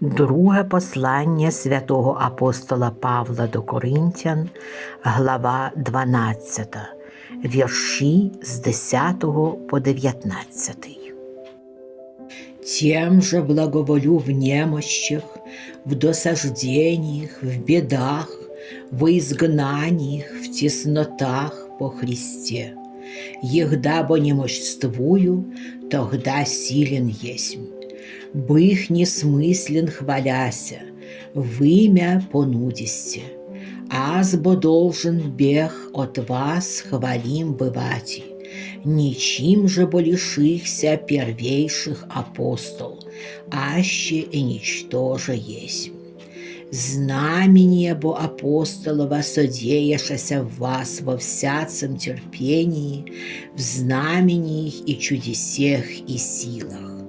Друге послання святого апостола Павла до Коринтян, глава 12, вірші з 10 по 19. Тем же благоволю в немощах, в досаждениях, в бедах, в изгнаниях, в теснотах по Христе. Егда бо немощствую, тогда силен есмь. Бых несмыслен хваляся, вымя понудисте. Аз бо должен бег от вас хвалим бывати. Ничим же бо лишихся первейших апостол, аще и ничтоже есть. Знамение бо апостолова содеяшася в вас во всяцем терпении, в знамениях и чудесех и силах.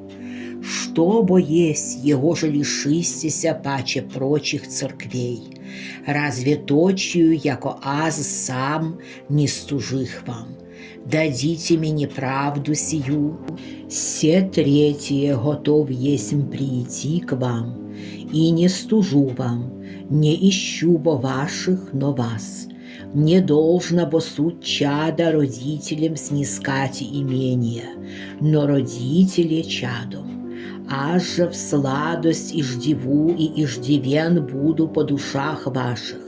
Что бо есть, его же лишистеся паче прочих церквей. Разве точию, яко аз сам не стужих вам? Дадите мне правду сию. Все третье готов есмь прийти к вам, и не стужу вам, не ищу бо ваших, но вас. Не должно бо суд чада родителям снискать имения, но родители чадом. Аж в сладость иждиву и иждивен буду по душах ваших,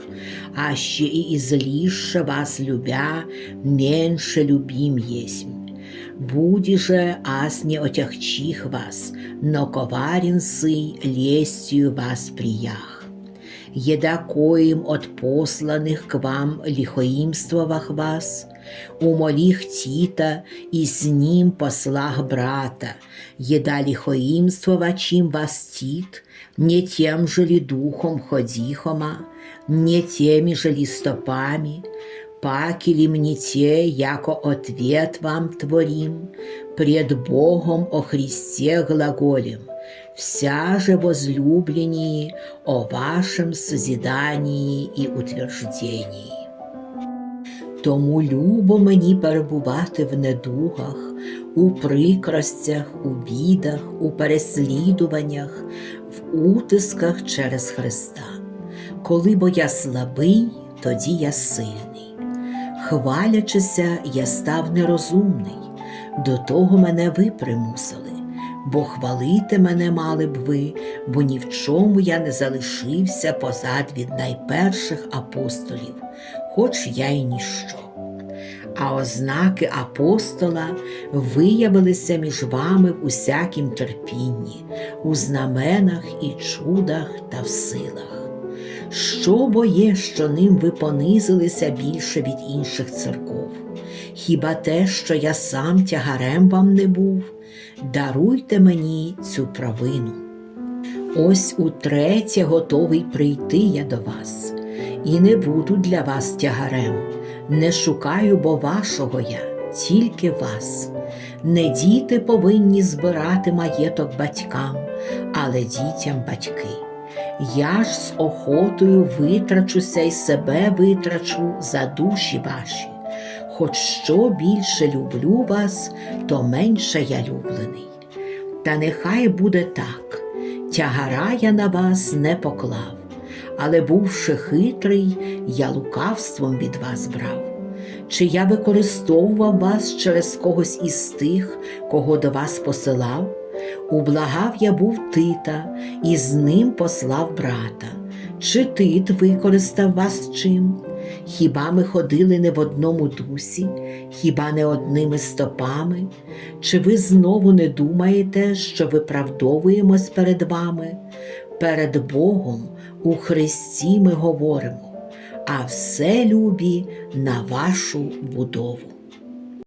аще и излише вас любя, меньше любим есмь. Буди же, аз не отягчих вас, но коварен сый лестью вас приях. Еда коим от посланных к вам лихоимствовах вас, умолих Тита и с ним послах брата, еда лихоимствова, чим вас Тит, не тем же ли духом ходихома, не теми же ли стопами, паки ли мне те, яко ответ вам творим, пред Богом о Христе глаголем, вся же возлюблении о вашем созидании и утверждении. Тому любо мені перебувати в недугах, у прикростях, у бідах, у переслідуваннях, в утисках через Христа. Коли бо я слабий, тоді я сильний. Хвалячися, я став нерозумний, до того мене ви примусили, бо хвалити мене мали б ви, бо ні в чому я не залишився позад від найперших апостолів, хоч я й ніщо. А ознаки апостола виявилися між вами в усякім терпінні, у знаменах і чудах та в силах. Що бо є, що ним ви понизилися більше від інших церков? Хіба те, що я сам тягарем вам не був? Даруйте мені цю провину. Ось утретє готовий прийти я до вас, і не буду для вас тягарем. Не шукаю бо вашого я, тільки вас. Не діти повинні збирати маєток батькам, але дітям батьки. Я ж з охотою витрачуся і себе витрачу за душі ваші. Хоч що більше люблю вас, то менше я люблений. Та нехай буде так, тягара я на вас не поклав, але бувши хитрий, я лукавством від вас брав. Чи я використовував вас через когось із тих, кого до вас посилав? Ублагав я був Тита, і з ним послав брата. Чи Тит використав вас чим? Хіба ми ходили не в одному дусі, хіба не одними стопами? Чи ви знову не думаєте, що виправдовуємось перед вами? Перед Богом у Христі ми говоримо, а все любі на вашу будову.